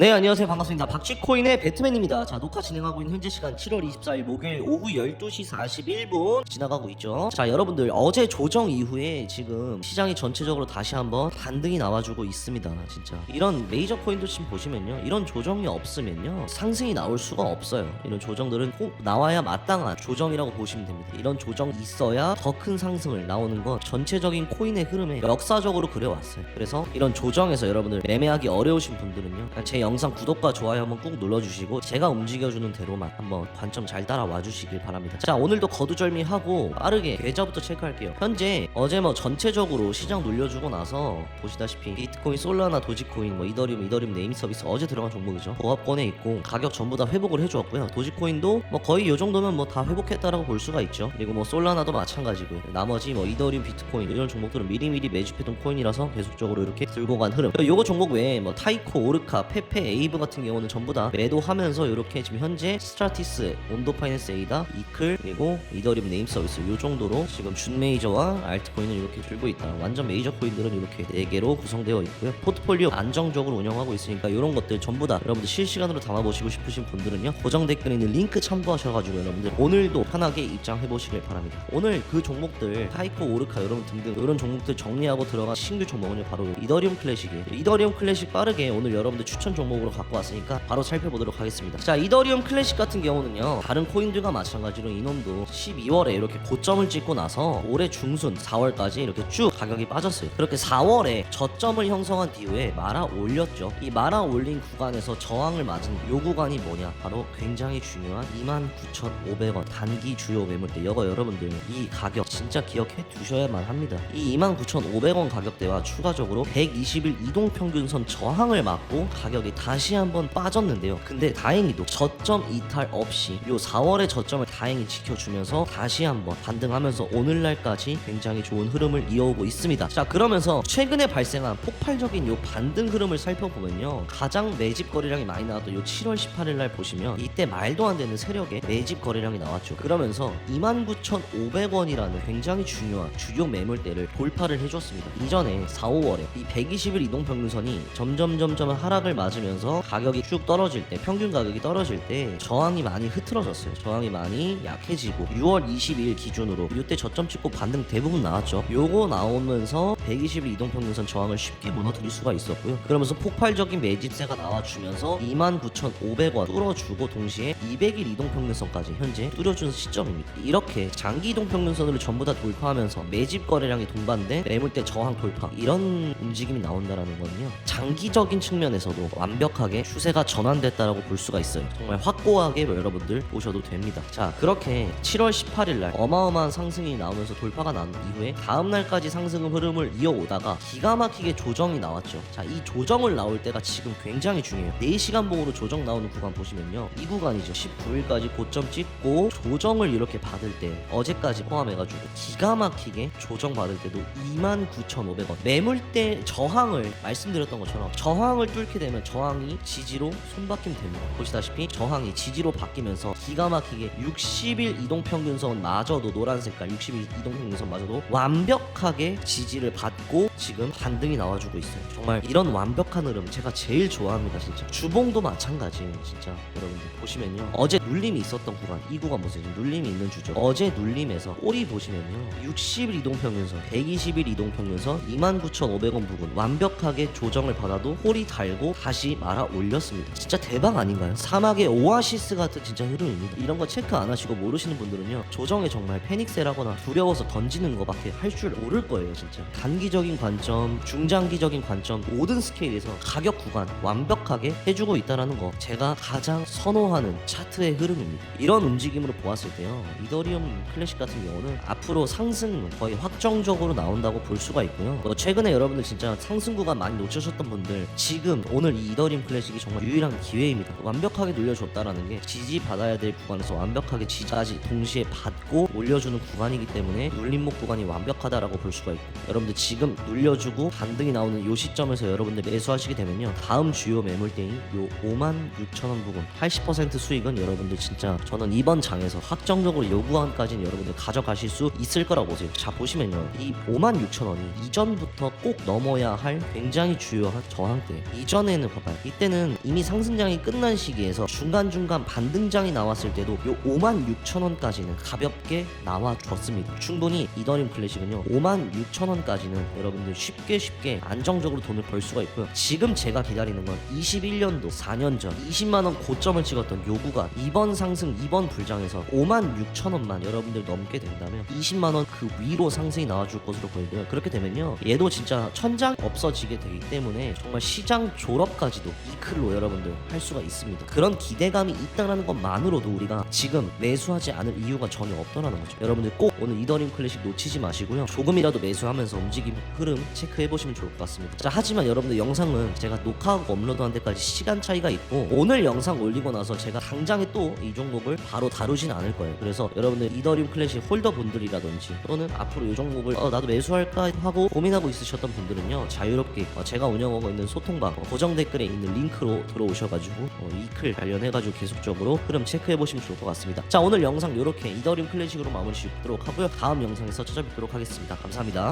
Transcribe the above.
네 안녕하세요. 반갑습니다. 박쥐코인의 배트맨입니다. 자 녹화 진행하고 있는 현재 시간 7월 24일 목요일 오후 12시 41분 지나가고 있죠. 자 여러분들 어제 조정 이후에 지금 시장이 전체적으로 다시 한번 반등이 나와주고 있습니다. 진짜. 이런 메이저 코인도 지금 보시면요. 이런 조정이 없으면요. 상승이 나올 수가 없어요. 이런 조정들은 꼭 나와야 마땅한 조정이라고 보시면 됩니다. 이런 조정이 있어야 더 큰 상승을 나오는 건 전체적인 코인의 흐름에 역사적으로 그려왔어요. 그래서 이런 조정에서 여러분들 매매하기 어려우신 분들은요. 제 영상 구독과 좋아요 한번 꾹 눌러주시고 제가 움직여주는 대로만 한번 관점 잘 따라와 주시길 바랍니다. 자 오늘도 거두절미하고 빠르게 계좌부터 체크할게요. 현재 어제 뭐 전체적으로 시장 눌려주고 나서 보시다시피 비트코인 솔라나 도지코인 뭐 이더리움 이더리움 네임 서비스 어제 들어간 종목이죠. 보합권에 있고 가격 전부 다 회복을 해주었고요. 도지코인도 뭐 거의 요 정도면 뭐 다 회복했다라고 볼 수가 있죠. 그리고 뭐 솔라나도 마찬가지고요 나머지 뭐 이더리움 비트코인 이런 종목들은 미리미리 매집했던 코인이라서 계속적으로 이렇게 들고 간 흐름. 요거 종목 외에 뭐 타이코 오르카 페페 에이브 같은 경우는 전부 다 매도하면서 이렇게 지금 현재 스트라티스 온도 파이낸스 에이다 이클 그리고 이더리움 네임 서비스 요 정도로 지금 준 메이저와 알트코인을 이렇게 들고 있다. 완전 메이저 코인들은 이렇게 4개로 구성되어 있고요. 포트폴리오 안정적으로 운영하고 있으니까 이런 것들 전부 다 여러분들 실시간으로 담아보시고 싶으신 분들은요 고정 댓글에 있는 링크 참고하셔가지고 여러분들 오늘도 편하게 입장해 보시길 바랍니다. 오늘 그 종목들 타이코 오르카 여러분 등등 이런 종목들 정리하고 들어간 신규 종목은요 바로 이더리움 클래식이에요. 이더리움 클래식 빠르게 오늘 여러분들 추천 종목으로 갖고 왔으니까 바로 살펴보도록 하겠습니다. 자 이더리움 클래식 같은 경우는요 다른 코인들과 마찬가지로 이놈도 12월에 이렇게 고점을 찍고 나서 올해 중순 4월까지 이렇게 쭉 가격이 빠졌어요. 그렇게 4월에 저점을 형성한 뒤에 말아 올렸죠. 이 말아 올린 구간에서 저항을 맞은 요 구간이 뭐냐? 바로 굉장히 중요한 29,500원 단기 주요 매물대 이거 여러분들 이 가격 진짜 기억해 두셔야만 합니다. 이 29,500원 가격대와 추가적으로 120일 이동 평균선 저항을 맞고 가격이 다시 한번 빠졌는데요. 근데 다행히도 저점 이탈 없이 요 4월의 저점을 다행히 지켜주면서 다시 한번 반등하면서 오늘날까지 굉장히 좋은 흐름을 이어오고 있습니다. 자 그러면서 최근에 발생한 폭발적인 요 반등 흐름을 살펴보면요. 가장 매집 거래량이 많이 나왔던 요 7월 18일 날 보시면 이때 말도 안 되는 세력의 매집 거래량이 나왔죠. 그러면서 29,500원이라는 굉장히 중요한 주요 매물대를 돌파를 해줬습니다. 이전에 4, 5월에 이 120일 이동평균선이 점점 점점 하락을 맞 으면서 가격이 쭉 떨어질 때 평균 가격이 떨어질 때 저항이 많이 흐트러졌어요. 저항이 많이 약해지고 6월 22일 기준으로 이때 저점 찍고 반등 대부분 나왔죠. 요거 나오면서 120일 이동평균선 저항을 쉽게 무너뜨릴 수가 있었고요. 그러면서 폭발적인 매집세가 나와주면서 29,500원 뚫어주고 동시에 200일 이동평균선까지 현재 뚫어준 시점입니다. 이렇게 장기 이동평균선을 전부 다 돌파하면서 매집 거래량이 동반된 매물대 저항 돌파 이런 움직임이 나온다라는 거는요. 장기적인 측면에서도 완 벽하게 추세가 전환됐다라고 볼 수가 있어요. 정말 확고하게 여러분들 보셔도 됩니다. 자 그렇게 7월 18일 날 어마어마한 상승이 나오면서 돌파가 난 이후에 다음 날까지 상승 흐름을 이어오다가 기가 막히게 조정이 나왔죠. 자 이 조정을 나올 때가 지금 굉장히 중요해요. 4시간 봉으로 조정 나오는 구간 보시면요. 이 구간이죠. 19일까지 고점 찍고 조정을 이렇게 받을 때 어제까지 포함해가지고 기가 막히게 조정 받을 때도 29,500원. 매물대 저항을 말씀드렸던 것처럼 저항을 뚫게 되면 저 항이 지지로 손바뀜 됩니다. 보시다시피 저항이 지지로 바뀌면서 기가 막히게 60일 이동평균선 마저도 노란 색깔 60일 이동평균선 마저도 완벽하게 지지를 받고 지금 반등이 나와주고 있어요. 정말 이런 완벽한 흐름 제가 제일 좋아합니다 진짜. 주봉도 마찬가지예요 진짜. 여러분들 보시면요. 어제 눌림이 있었던 구간 이 구간 보세요. 눌림이 있는 주죠. 어제 눌림에서 꼬리 보시면요. 60일 이동평균선 120일 이동평균선 29,500원 부분 완벽하게 조정을 받아도 홀이 달고 다시 말아 올렸습니다. 진짜 대박 아닌가요? 사막의 오아시스 같은 진짜 흐름입니다. 이런 거 체크 안 하시고 모르시는 분들은요 조정에 정말 패닉세라거나 두려워서 던지는 거밖에 할 줄 모를 거예요 진짜. 단기적인 관점 중장기적인 관점 모든 스케일에서 가격 구간 완벽하게 해주고 있다는 거 제가 가장 선호하는 차트의 흐름입니다. 이런 움직임으로 보았을 때요 이더리움 클래식 같은 경우는 앞으로 상승 거의 확정적으로 나온다고 볼 수가 있고요. 뭐 최근에 여러분들 진짜 상승 구간 많이 놓치셨던 분들 지금 오늘 이 이더리움 클래식이 정말 유일한 기회입니다. 완벽하게 눌려줬다라는 게 지지 받아야 될 구간에서 완벽하게 지지까지 동시에 받고 올려주는 구간이기 때문에 눌림목 구간이 완벽하다라고 볼 수가 있고 여러분들 지금 눌려주고 반등이 나오는 요 시점에서 여러분들 매수하시게 되면요 다음 주요 매물대인 요 5만 6천 원 부분 80% 수익은 여러분들 진짜 저는 이번 장에서 확정적으로 요 구간까지는 여러분들 가져가실 수 있을 거라고 보세요. 자 보시면요 이 5만 6천 원이 이전부터 꼭 넘어야 할 굉장히 주요한 저항대. 이전에는 볼까요? 이때는 이미 상승장이 끝난 시기에서 중간중간 반등장이 나왔을 때도 요 56,000원까지는 가볍게 나와줬습니다. 충분히 이더리움 클래식은요 56,000원까지는 여러분들 쉽게 쉽게 안정적으로 돈을 벌 수가 있고요. 지금 제가 기다리는 건 21년도 4년 전 20만원 고점을 찍었던 요구가 이번 상승 이번 불장에서 56,000원만 여러분들 넘게 된다면 20만원 그 위로 상승이 나와줄 것으로 보이고요. 그렇게 되면요 얘도 진짜 천장 없어지게 되기 때문에 정말 시장 졸업까지 도 이 클로 여러분들 할 수가 있습니다. 그런 기대감이 있다는 것만으로도 우리가 지금 매수하지 않을 이유가 전혀 없더라는 거죠. 여러분들 꼭 오늘 이더림 클래식 놓치지 마시고요. 조금이라도 매수하면서 움직임 흐름 체크해 보시면 좋을 것 같습니다. 자 하지만 여러분들 영상은 제가 녹화하고 업로드한 데까지 시간 차이가 있고 오늘 영상 올리고 나서 제가 당장에 또 이 종목을 바로 다루진 않을 거예요. 그래서 여러분들 이더림 클래식 홀더 분들이라든지 또는 앞으로 이 종목을 어, 나도 매수할까 하고 고민하고 있으셨던 분들은요 자유롭게 어, 제가 운영하고 있는 소통방 어, 고정 댓글 에 있는 링크로 들어오셔가지고 어, 이클 관련해가지고 계속적으로 흐름 체크해 보시면 좋을 것 같습니다. 자 오늘 영상 이렇게 이더림 클래식으로 마무리 짓도록 하고요. 다음 영상에서 찾아뵙도록 하겠습니다. 감사합니다.